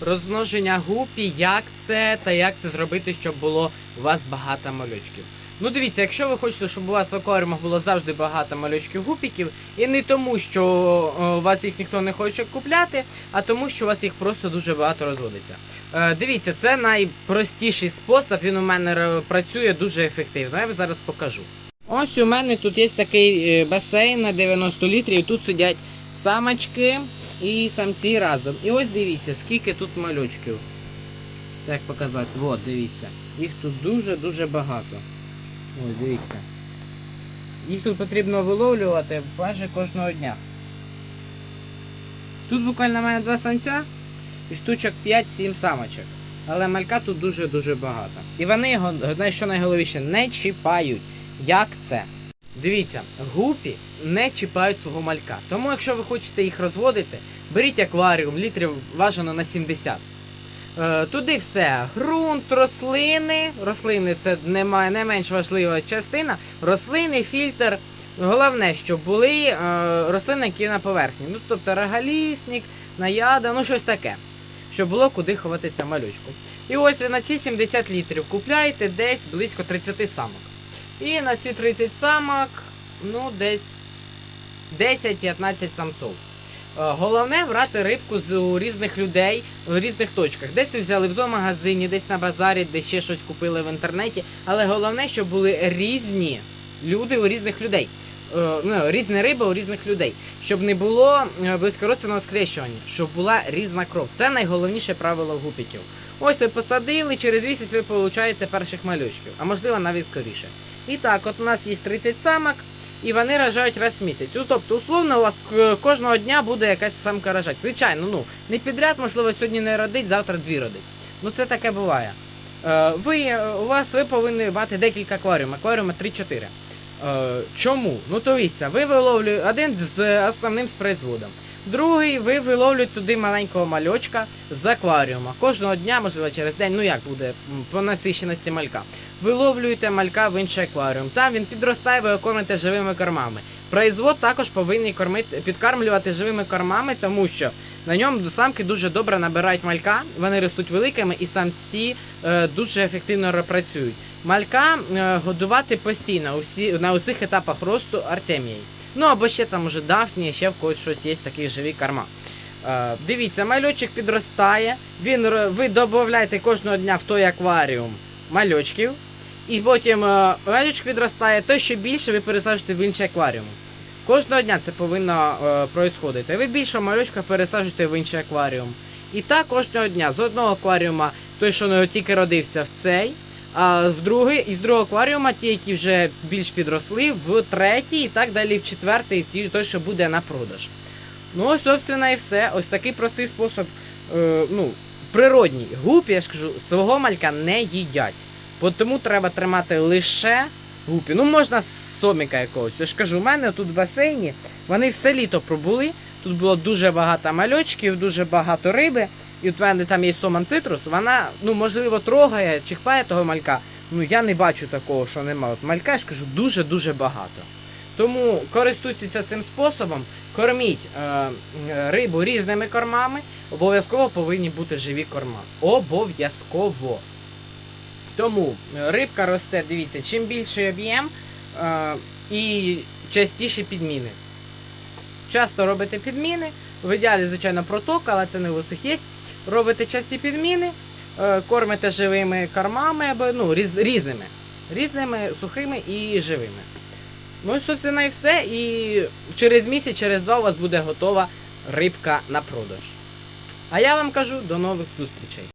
розмноження гупі, як це та як це зробити, щоб було у вас багато малючків. Ну дивіться, якщо ви хочете, щоб у вас в акваріумах було завжди багато малючків гупіків, і не тому, що е, у вас їх ніхто не хоче купляти, а тому, що у вас їх просто дуже багато розводиться. Е, дивіться, це найпростіший спосіб, він у мене працює дуже ефективно. Я вам зараз покажу. Ось у мене тут є такий е, басейн на 90 літрів, тут сидять самочки і самці разом. І ось дивіться, скільки тут малючків. Так показати, от дивіться. Їх тут дуже-дуже багато. Ось дивіться. Їх тут потрібно виловлювати майже кожного дня. Тут буквально мене два самця і штучок 5-7 самочок. Але малька тут дуже-дуже багато. І вони його, що найголовніше, не чіпають. Як це? Дивіться, гупі не чіпають свого малька. Тому, якщо ви хочете їх розводити, беріть акваріум, літрів бажано на 70. Е, туди все. Ґрунт, рослини. Рослини це не, менш важлива частина. Рослини, фільтр. Головне, щоб були е, рослини, які на поверхні. Ну, тобто регалісник, наяда, ну щось таке. Щоб було куди ховатися малючку. І ось ви на ці 70 літрів купляєте десь близько 30 самок. І на ці 30 самок, ну, десь 10-15 самців. Е, Головне брати рибку з у різних людей в різних точках. Десь ви взяли в зоомагазині, десь на базарі, десь ще щось купили в інтернеті. Але головне, щоб були різні люди у різних людей. Е, Ну, різні риби у різних людей. Щоб не було е, близькородственного скрещування, щоб була різна кров. Це найголовніше правило гупіків. Ось ви посадили, через місяць ви получаєте перших малючків, а можливо навіть скоріше. І так, от у нас є 30 самок, і вони рожають раз в місяць. Ну, тобто, условно, у вас кожного дня буде якась самка рожати. Звичайно, ну не підряд, можливо, сьогодні не родить, завтра дві родить. Ну це таке буває. Е, ви, е, у вас ви повинні мати декілька акваріумів, акваріума 3-4. Е, чому? Ну то дивіться, ви виловлюєте один з основним спрайзводом. Другий, ви виловлюєте туди маленького мальочка з акваріума. Кожного дня, можливо, через день, ну як буде, по насищеності малька. Виловлюєте малька в інший акваріум. Там він підростає, ви кормите живими кормами. Производ також повинні кормити, підкармлювати живими кормами, тому що на ньому самки дуже добре набирають малька, вони ростуть великими і самці е, дуже ефективно працюють. Малька е, годувати постійно усі, на усіх етапах росту артемією. Ну або ще там уже дафні, ще в когось щось є такі живі корма. Е, дивіться, мальочок підростає, він, ви додаєте кожного дня в той акваріум мальочків, і потім е, мальочок підростає, то що більше ви пересаджуєте в інший акваріум. Кожного дня це повинно е. Ви більше мальочка пересаджуєте в інший акваріум. І так кожного дня з одного акваріума той, що не тільки родився в цей, а в другий, і з другого акваріума ті, які вже більш підросли, в третій і так далі в четвертий, ті- той, що буде на продаж. Ну, ось, собственно, і все. Ось такий простий спосіб, е, ну, природній. Гупі, я ж кажу, свого малька не їдять. Тому треба тримати лише гупі. Ну, можна соміка якогось. Я ж кажу, у мене тут в басейні вони все літо пробули. Тут було дуже багато мальочків, дуже багато риби. І от в мене там є соман цитрус, вона, ну, можливо, трогає, чихпає того малька. Ну, я не бачу такого, що нема. От малька, я ж кажу, дуже-дуже багато. Тому користуйтеся цим способом, корміть е, е, рибу різними кормами. Обов'язково повинні бути живі корма. Обов'язково. Тому е, рибка росте, дивіться, чим більший об'єм е, і частіші підміни. Часто робите підміни. В ідеалі, звичайно, проток, але це не у усіх є. Робите часті підміни, е, кормите живими кормами, або ну, різ, різними. Різними, сухими і живими. Ну і, собственно, і все. І через місяць, через два у вас буде готова рибка на продаж. А я вам кажу до нових зустрічей.